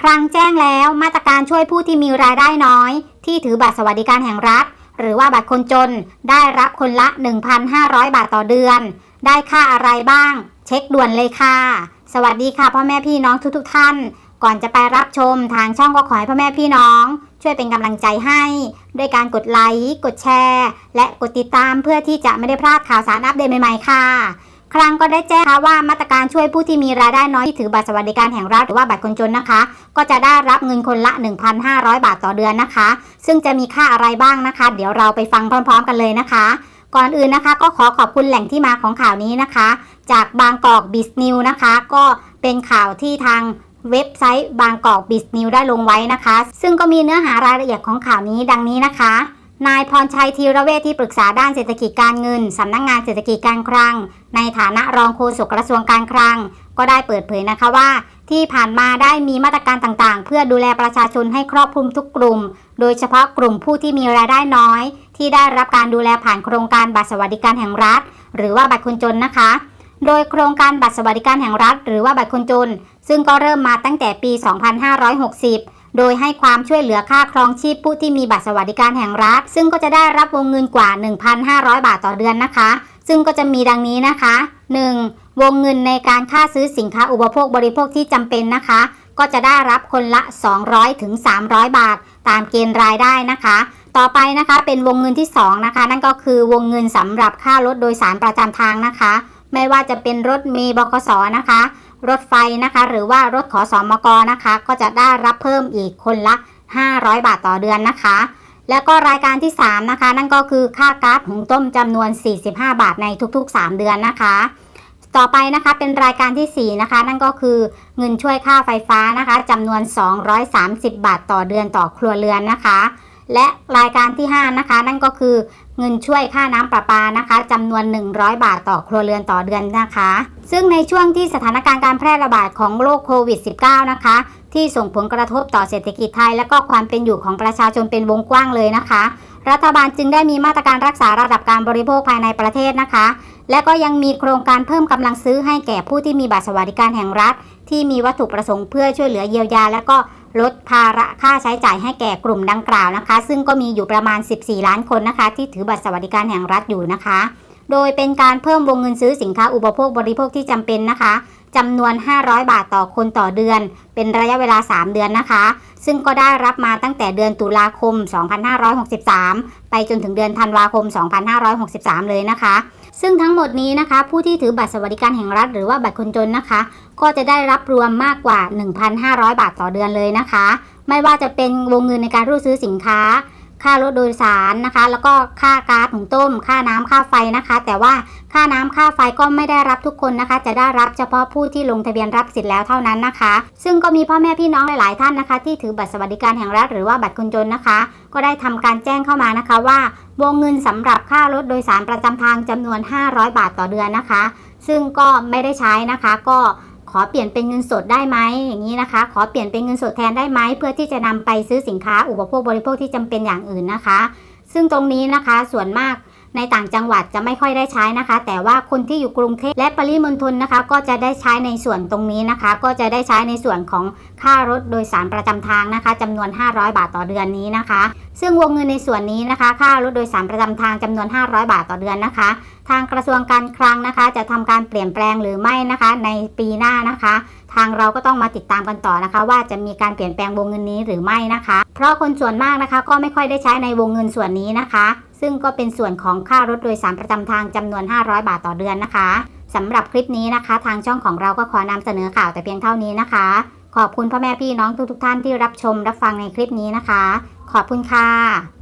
ครั้งแจ้งแล้วมาตรการช่วยผู้ที่มีรายได้น้อย ที่ถือบัตรสวัสดิการแห่งรัฐ หรือว่าบัตรคนจนได้รับคนละ 1,500 บาทต่อเดือน ได้ค่าอะไรบ้าง เช็คด่วนเลยค่ะ สวัสดีค่ะพ่อแม่พี่น้องทุกๆทท่าน ก่อนจะไปรับชมทางช่องก็ขอให้พ่อแม่พี่น้อง ช่วยเป็นกำลังใจให้ ด้วยการกดไลค์กดแชร์ และกดติดตามเพื่อที่จะไม่ได้พลาดข่าวสารอัปเดตใหม่ๆค่ะ ครั้งก็ได้แจ้งว่ามาตรการช่วยผู้ที่มีรายได้น้อยที่ถือบัตรสวัสดิการแห่งรัฐหรือว่าบัตรคนจนนะคะ ก็จะได้รับเงินคนละ 1,500 บาทต่อเดือนนะคะ ซึ่งจะมีค่าอะไรบ้างนะคะ เดี๋ยวเราไปฟังพร้อม ๆ กันเลยนะคะ ก่อนอื่นนะคะก็ขอขอบคุณแหล่งที่มาของข่าวนี้นะคะ จากบางกอกบิสนิวนะคะ ก็เป็นข่าวที่ทางเว็บไซต์บางกอกบิสนิวได้ลงไว้นะคะ ซึ่งก็มีเนื้อหารายละเอียดของข่าวนี้ดังนี้นะคะ นายพรชัยธีระเวทที่ปรึกษาด้านเศรษฐกิจการเงินสำนักงงานเศรษฐกิจการคลัง ในฐานะรองโฆษกกระทรวงการคลัง ก็ได้เปิดเผยนะคะว่า ที่ผ่านมาได้มีมาตรการต่างๆ เพื่อดูแลประชาชนให้ครอบคลุมทุกกลุ่ม โดยเฉพาะกลุ่มผู้ที่มีรายได้น้อย ที่ได้รับการดูแลผ่านโครงการบัตรสวัสดิการแห่งรัฐ หรือว่าบัตรคนจนนะคะ โดยโครงการบัตรสวัสดิการแห่งรัฐ หรือว่าบัตรคนจน ซึ่งก็เริ่มมาตั้งแต่ปี 2560โดยให้ความช่วยเหลือค่าครองชีพผู้ที่มีบัตรสวัสดิการแห่งรัฐ ซึ่งก็จะได้รับวงเงินกว่า 1,500 บาทต่อเดือนนะคะ ซึ่งก็จะมีดังนี้นะคะ 1. วงเงินในการค่าซื้อสินค้าอุปโภคบริโภคที่จำเป็นนะคะ ก็จะได้รับคนละ 200ถึง300 บาท ตามเกณฑ์รายได้นะคะ ต่อไปนะคะเป็นวงเงินที่ 2 นะคะ นั่นก็คือวงเงินสำหรับค่ารถโดยสารประจำทางนะคะ ไม่ว่าจะเป็นรถเมล์บขสนะคะ รถไฟนะคะ หรือว่ารถขอสอมกนะคะ ก็จะได้รับเพิ่มอีกคนละ 500 บาทต่อเดือนนะคะ แล้วก็รายการที่ 3 นะคะ นั่นก็คือค่าก๊าซหุงต้มจำนวน 45 บาทในทุกๆ 3 เดือนนะคะ ต่อไปนะคะเป็นรายการที่ 4 นะคะ นั่นก็คือเงินช่วยค่าไฟฟ้านะคะจำนวน 230 บาทต่อเดือนต่อครัวเรือนนะคะ และรายการที่ 5 นะคะ นั่นก็คือเงินช่วยค่าน้ำประปานะคะจำนวน 100 บาทต่อครัวเรือนต่อเดือนนะคะ ซึ่งในช่วงที่สถานการณ์การแพร่ระบาดของโรคโควิด -19 นะคะ ที่ส่งผลกระทบต่อเศรษฐกิจไทย และก็ความเป็นอยู่ของประชาชนเป็นวงกว้างเลยนะคะ รัฐบาลจึงได้มีมาตรการรักษาระดับการบริโภคภายในประเทศนะคะ และก็ยังมีโครงการเพิ่มกำลังซื้อให้แก่ผู้ที่มีบัตรสวัสดิการแห่งรัฐ ที่มีวัตถุประสงค์เพื่อช่วยเหลือเยียวยา และก็ลดภาระค่าใช้จ่ายให้แก่กลุ่มดังกล่าวนะคะ ซึ่งก็มีอยู่ประมาณ 14 ล้านคนนะคะ ที่ถือบัตรสวัสดิการแห่งรัฐอยู่นะคะ โดยเป็นการเพิ่มวงเงินซื้อสินค้าอุปโภคบริโภคที่จำเป็นนะคะ จำนวน 500 บาทต่อคนต่อเดือน เป็นระยะเวลา 3 เดือนนะคะ ซึ่งก็ได้รับมาตั้งแต่เดือนตุลาคม 2563 ไปจนถึงเดือนธันวาคม 2563 เลยนะคะ ซึ่งทั้งหมดนี้นะคะ ผู้ที่ถือบัตรสวัสดิการแห่งรัฐหรือว่าบัตรคนจนนะคะ ก็จะได้รับรวมมากกว่า 1,500 บาทต่อเดือนเลยนะคะ ไม่ว่าจะเป็นวงเงินในการรูดซื้อสินค้า ค่ารถโดยสารนะคะ แล้วก็ค่าก๊าซหุงต้ม ค่าน้ำค่าไฟนะคะ แต่ว่าค่าน้ำค่าไฟก็ไม่ได้รับทุกคนนะคะ จะได้รับเฉพาะผู้ที่ลงทะเบียนรับสิทธิ์แล้วเท่านั้นนะคะ ซึ่งก็มีพ่อแม่พี่น้องหลาย ๆ ท่านนะคะ ที่ถือบัตรสวัสดิการแห่งรัฐหรือว่าบัตรคนจนนะคะ ก็ได้ทำการแจ้งเข้ามานะคะว่าวงเงินสำหรับค่ารถโดยสารประจำทางจำนวน 500 บาทต่อเดือนนะคะ ซึ่งก็ไม่ได้ใช้นะคะก็ ขอเปลี่ยนเป็นเงินสดได้ไหมอย่างนี้นะคะ ขอเปลี่ยนเป็นเงินสดแทนได้ไหมเพื่อที่จะนำไปซื้อสินค้าอุปโภคบริโภคที่จำเป็นอย่างอื่นนะคะ ซึ่งตรงนี้นะคะส่วนมาก ในต่างจังหวัดจะไม่ค่อยได้ใช้นะคะ แต่ว่าคนที่อยู่กรุงเทพและปริมณฑลนะคะ ก็จะได้ใช้ในส่วนตรงนี้นะคะ ก็จะได้ใช้ในส่วนของค่ารถโดยสารประจำทางนะคะจำนวน 500 บาทต่อเดือนนี้นะคะ ซึ่งวงเงินในส่วนนี้นะคะ ค่ารถโดยสารประจำทางจำนวน 500 บาทต่อเดือนนะคะ ทางกระทรวงการคลังนะคะ จะทำการเปลี่ยนแปลงหรือไม่นะคะ ในปีหน้านะคะ ทางเราก็ต้องมาติดตามกันต่อนะคะ ว่าจะมีการเปลี่ยนแปลงวงเงินนี้หรือไม่นะคะ เพราะคนส่วนมากนะคะ ก็ไม่ค่อยได้ใช้ในวงเงินส่วนนี้นะคะ ซึ่งก็เป็นส่วนของค่ารถโดยสารประจำทางจำนวน 500 บาทต่อเดือนนะคะสำหรับคลิปนี้นะคะ ทางช่องของเราก็ขอนำเสนอข่าวแต่เพียงเท่านี้นะคะ ขอบคุณพ่อแม่พี่น้องทุกๆท่านที่รับชมรับฟังในคลิปนี้นะคะ ขอบคุณค่ะ